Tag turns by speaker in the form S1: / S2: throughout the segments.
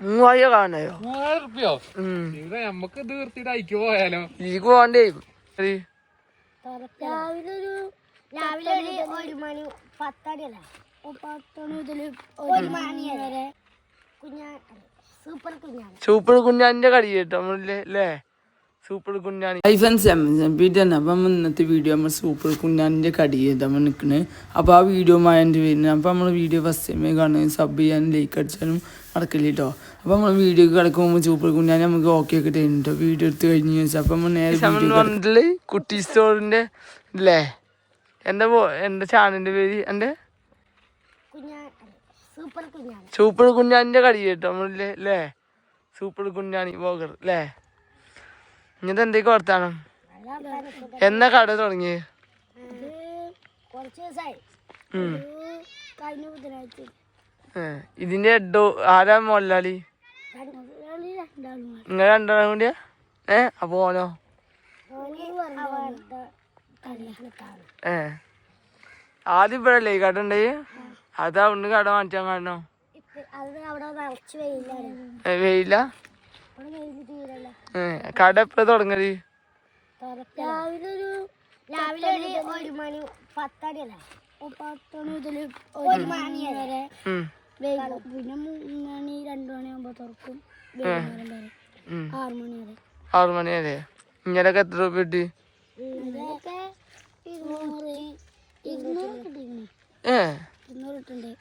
S1: മൂവായിരം കാണയോ
S2: മൂവായിരം റുപ്യോ ഇവിടെ നമ്മക്ക് തീർത്തിട്ട് അയക്ക് പോയാലോ?
S1: എനിക്ക് പോവാണ്ടേ ഒരു
S3: രാവിലെ ഒരു രാവിലെ ഒരു ഒരു മണി പത്തടി അല്ല പത്തണി മുതൽ ഒരു മണി വരെ സൂപ്പർ
S1: കുഞ്ഞാന്റെ കളി കേട്ടോ നമ്മളില്ലേ അല്ലേ സൂപ്പർ കുഞ്ഞാൻ
S4: ഹൈ ഫ്രണ്ട്സ് വീട്ടാണ് അപ്പം ഇന്നത്തെ വീഡിയോ നമ്മൾ സൂപ്പർ കുഞ്ഞാനിന്റെ കടി ചെയ്താൽ നിൽക്കുന്നത് അപ്പോൾ ആ വീഡിയോ മായന്റെ വരുന്നത് അപ്പോൾ നമ്മൾ വീഡിയോ ഫസ്റ്റ് ടൈമേ കാണുകയും സബ് ചെയ്യാനും ലൈക്ക് അടിച്ചാലും നടക്കില്ല കേട്ടോ അപ്പോൾ നമ്മൾ വീഡിയോ കിടക്കുമ്പോൾ സൂപ്പർ കുഞ്ഞാൻ നമുക്ക് ഓക്കെ ഒക്കെ തരും കേട്ടോ വീഡിയോ എടുത്ത് കഴിഞ്ഞ് ചോദിച്ചാൽ അപ്പം നമ്മൾ നേരെ വീഡിയോ
S1: കുട്ടി സ്റ്റോറിന്റെ അല്ലേ എന്റെ എന്റെ ചാനലിന്റെ പേര്? എന്റെ
S3: സൂപ്പർ
S1: കുഞ്ഞാന്റെ കടി കേട്ടോ നമ്മളില്ലേ അല്ലേ സൂപ്പർ കുഞ്ഞാണി ബോഗർ അല്ലേ ഇങ്ങനത്തെ എന്തൊക്കെ വർത്താനം എന്നാ കട തുടങ്ങി ഇതിന്റെ എഡോ ആരാ
S3: രണ്ടാളും
S1: നിങ്ങൾ രണ്ടാളും കൂടിയാ? ഏ അപ്പൊ ഓനോ? ഏ. ആദ്യം ഇപ്പഴല്ലേ ഈ കട ഉണ്ടായി അതാ അവിടുന്ന് കട മാറ്റാൻ കാരണം. വെയില? കട എപ്പഴ തുടങ്ങൽ?
S3: രാവിലെ ഒരു രാവിലെ ഒരു ഒരു മണി പത്തണി മുതൽ ഒരു മണി വരെ
S1: ഉം.
S3: വെയിൽ പിന്നെ മൂന്ന് മണി രണ്ടു മണിയാകുമ്പോ തുറക്കും. വൈകുന്നേരം വരെ.
S1: ഉം.
S3: ആറ് മണി വരെ.
S1: ആറു മണി വരെ. ഇങ്ങനൊക്കെ എത്ര രൂപ കിട്ടി?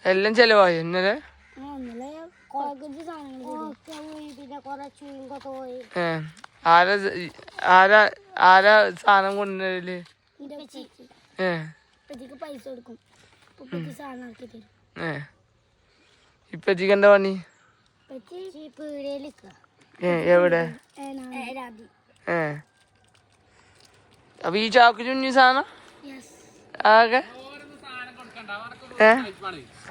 S1: എല്ലാം ചെലവായി ഇന്നലെ ആരാ ആരാ ആരാ സാധനം
S3: കൊണ്ടുവരൽ? പൈസ കൊടുക്കും.
S1: ഇപ്പച്ചിക്ക് എന്താ പണി? എവിടെ? അപ്പൊ ഈ ചാക്ക് ചുഞ്ഞി സാധനം? ആകെ? ഏ?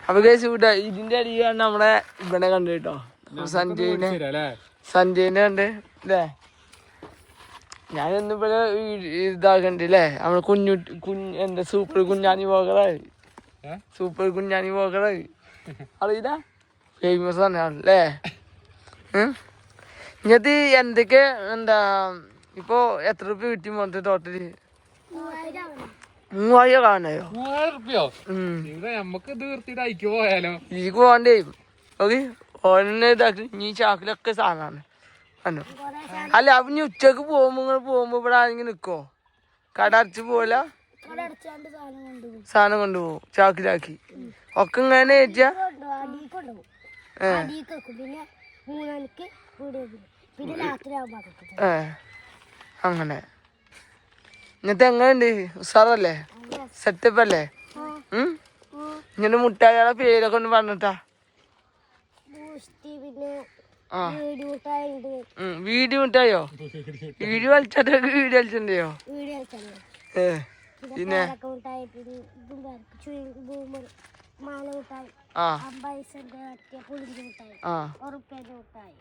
S1: അപ്പൊ കേസ് വിട്ട ഇതിന്റെ അടിയാണ് നമ്മളെ ഇവിടെ കണ്ടു കേട്ടോ. സഞ്ജയിനെ.
S2: അല്ലേ?
S1: സഞ്ജയിനെ കണ്ട് അല്ലേ ഞാനൊന്നും ഇവിടെ ഇതാക്കണ്ട് അല്ലേ നമ്മൾ കുഞ്ഞു കുഞ്ഞ് എന്താ സൂപ്പർ കുഞ്ഞാനി പോകറായി? സൂപ്പർ കുഞ്ഞാനി പോകറായി അറിയില്ല? ഫേമസ് ആണ് അല്ലേ? ഇങ്ങനത്തെ എന്തൊക്കെ എന്താ ഇപ്പോ എത്ര രൂപ കിട്ടി മൊത്തം ടോട്ടൽ മൂവായിരം കാണയോ
S2: മൂവായിരം റുപ്യോ? ഇവിടെ നമ്മക്ക് ഇത് നിർത്തിയിട്ട് പോയാലോ?
S1: ഈ പോവാണ്ടേ ഓക്കെ. ഓനെ ഇതാക്കി. നീ ചാക്കിലൊക്കെ സാധനമാണ് അല്ല അപ്പൊ നീ ഉച്ചയ്ക്ക് പോകുമ്പോ നിങ്ങൾ പോകുമ്പോ ഇവിടെ ആരെങ്കിലും നിക്കോ? കട അടച്ച് പോല
S3: സാധനം കൊണ്ടുപോകും.
S1: ചാക്കിലാക്കി. ഒക്കെ ഇങ്ങനെ ഏറ്റാ അങ്ങനെ. ഇന്നത്തെ എങ്ങനെയുണ്ട് ഉസാറല്ലേ സെറ്റപ്പ് അല്ലേ ഇങ്ങനെ മുട്ടാളികളെ പേരൊക്കെ ഒന്ന് പറഞ്ഞിട്ടാ. ആ. വീഡിയോ മുട്ടായോ വീഡിയോ കളിച്ചിട്ട് വീഡിയോ കളിച്ചിട്ടുണ്ടോ ഏ
S3: പിന്നെ
S1: ആ.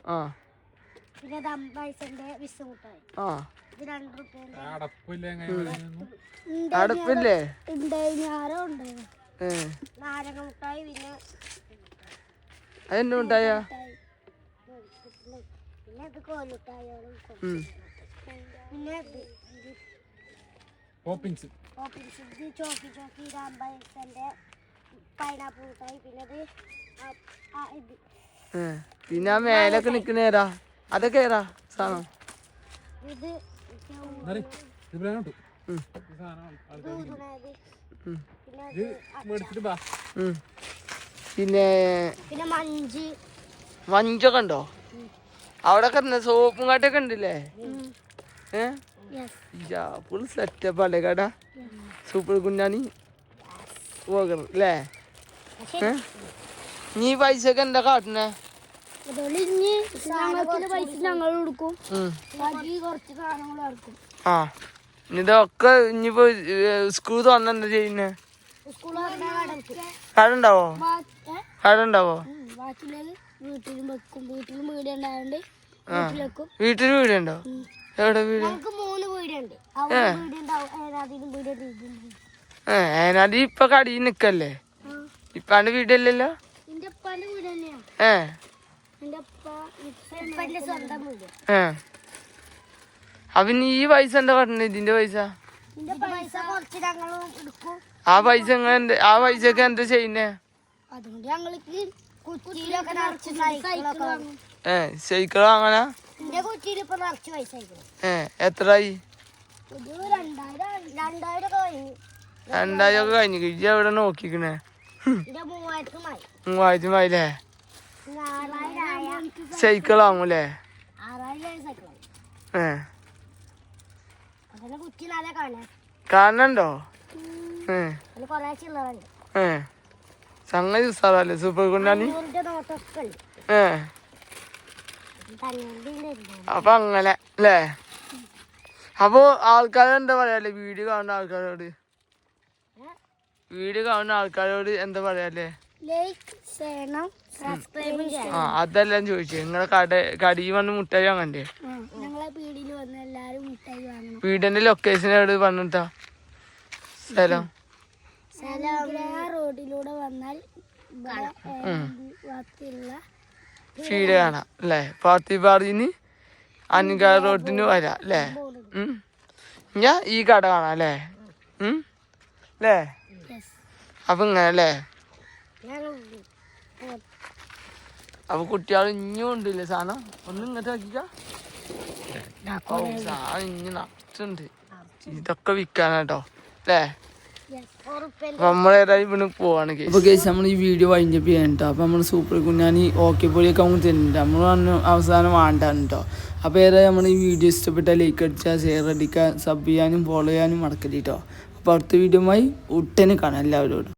S1: ആ.
S3: പിന്നെ
S2: അടപ്പില്ല
S1: അതെന്നെ മുട്ടായ
S2: പോപ്പിൻസ്
S3: ചോക്കി ചോക്കി പൈനാപ്പിൾ മുട്ടായി പിന്നെ ഇത്. ആ
S1: മേലൊക്കെ നിക്കണേരാ അതൊക്കെ ഏതാ സാധനം?
S3: ഇത് പിന്നെ.
S1: പിന്നെ
S3: മഞ്ച്.
S1: മഞ്ചൊക്കെ ഉണ്ടോ? അവിടെ കിടന്ന സോപ്പും കാട്ടൊക്കെ ഉണ്ടല്ലേ? ഫുൾ സെറ്റപ്പ് അല്ലേ കേട്ടാ സൂപ്പർ കുഞ്ഞാണി? പോകർ അല്ലേ? നീ പൈസ ഒക്കെ എന്താ കാട്ടുന്നേ?
S3: ഞങ്ങൾ കൊടുക്കും.
S1: ആ. ഇതൊക്കെ ഇനിയിപ്പോ സ്കൂൾ തുറന്ന എന്താ ചെയ്യുന്നേ?
S3: സ്കൂളിൽ കടക്കും.
S1: കട ഉണ്ടാവോ കട ഉണ്ടാവോ
S3: ബാക്കിയുള്ളത് വീട്ടിലും വെക്കും. വീട്ടിലും വീട് വീട്ടിൽ
S1: വീടുണ്ടോ? എവിടെ വീട്?
S3: ഏനാദി മൂന്ന് വീടുണ്ട്. അവിടെ വീട് ഉണ്ടാവും ഏതാതിനും വീട് ഉണ്ട്
S1: ഏ ഏനാടി ഇപ്പൊ കടിയിൽ നിക്കല്ലേ? ഇപ്പാണ്ട് വീടല്ലല്ലോ? ഏ. ഏ. അപ്പൊ ഈ പൈസ എന്താ പറഞ്ഞത് ഇതിന്റെ പൈസ? ആ പൈസ ആ പൈസക്ക് എന്താ ചെയ്യുന്നേ? ഏ സൈക്കിൾ വാങ്ങാനാ ഏ എത്രയായി
S3: രണ്ടായിരം ഒക്കെ കഴിഞ്ഞു.
S1: ഇജ്ജ് എവിടെ നോക്കിക്കണേ? മൂവായിരത്തി
S3: മൂവായിരത്തി മായില്ലേ
S1: സൈക്കിൾ വാങ്ങൂലേ കാണണ്ടോ സംഗതി ഉസാറല്ലേ സൂപ്പർ ഏ. അപ്പൊ അങ്ങനെ അല്ലേ അപ്പൊ ആൾക്കാരെന്താ പറയാല്ലേ? വീഡിയോ കാണുന്ന ആൾക്കാരോട്? വീഡിയോ കാണുന്ന ആൾക്കാരോട് എന്താ പറയാല്ലേ?
S3: ലൈക്ക് ചെയ്യണം സബ്സ്ക്രൈബ് ചെയ്യണം
S1: ആ അതെല്ലാം ചോദിച്ചു. നിങ്ങളെ കട കടിയിൽ വന്ന് മുട്ടായി വാങ്ങണ്ടേ?
S3: ഞങ്ങളെ പീടിയിൽ വന്ന് എല്ലാരും മുട്ടായി വാങ്ങണം.
S1: വീടിന്റെ ലൊക്കേഷൻ എവിടെ? പറഞ്ഞിട്ടാ സ്ഥലം?
S3: സലാം റോഡിലൂടെ വന്നാൽ
S1: ഫീഡ് കാണാം അല്ലേ? പാർട്ടി പാറിന് അനികാ റോഡിന് വരാം അല്ലേ. ഞാൻ ഈ കട കാണാം അല്ലേ? അല്ലേ? അപ്പൊ ഇങ്ങനെ അല്ലേ? അപ്പൊ കുട്ടികൾ ഇഞ്ഞും ഉണ്ടല്ലേ സാധനം? ഒന്ന് ഇങ്ങോട്ട് ആക്കിക്ക. സാധനം ഇഞ്ഞു നട്ടുണ്ട് ഇതൊക്കെ വിൽക്കാനാട്ടോ അല്ലേ
S4: നമ്മൾ ഈ വീഡിയോ വൈൻഡപ്പ് ചെയ്യാൻ കേട്ടോ അപ്പോൾ നമ്മൾ സൂപ്പർ കുഞ്ഞാനി ഓക്കെ പൊളിയൊക്കെ നമുക്ക് തരുന്നുണ്ട് നമ്മൾ പറഞ്ഞു അവസാനം വേണ്ടാണ് കേട്ടോ അപ്പോൾ ഏതായാലും നമ്മൾ ഈ വീഡിയോ ഇഷ്ടപ്പെട്ട ലൈക്ക് അടിച്ചാൽ ഷെയർ അടിക്കുക സബ് ചെയ്യാനും ഫോളോ ചെയ്യാനും മറക്കരുത് കേട്ടോ അപ്പോൾ അടുത്ത വീഡിയോ ഉടനെ കാണാം എല്ലാവരോടും.